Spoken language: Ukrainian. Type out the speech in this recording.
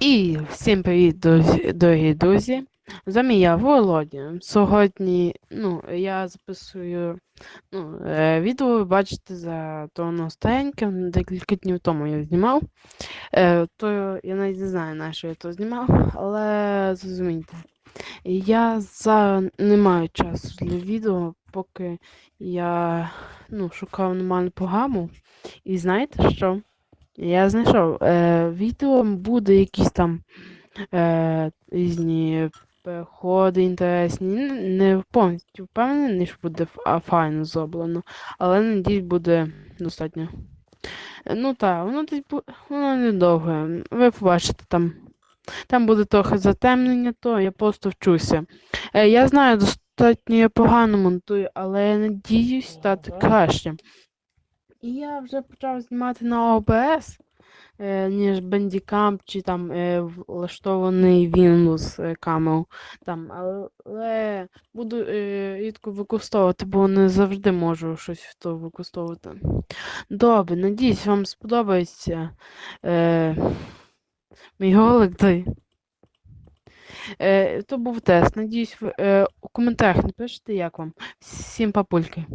І всім привіт, дорогі друзі. З вами я, Володя. Сьогодні ну, я записую ну, е, відео, ви бачите, за то воно стареньке, декілька днів тому я знімав. Е, то я навіть не знаю, на що я то знімав, але зрозумійте. Я зараз не маю часу для відео, поки я ну, шукав нормальну програму. І знаєте що? Я знайшов. Е, відео буде якісь там е, різні переходи інтересні. Не повністю впевнений, що буде файно зроблено, але надіюсь, буде достатньо. Ну так, воно десь воно недовге. Ви побачите там. Там буде трохи затемнення, то я просто вчуся. Е, я знаю, достатньо я погано монтую, але я надіюсь стати краще. І я вже почав знімати на OBS, е, ніж Bandicam чи там е, влаштований Windows е, камеру. Там, але буду рідко використовувати, бо не завжди можу щось в то використовувати. Добре, надіюсь, вам сподобається е, мій ролик. Той. Е, то був тест. Надіюсь, ви е, у коментарях напишете, як вам. Всім папульки.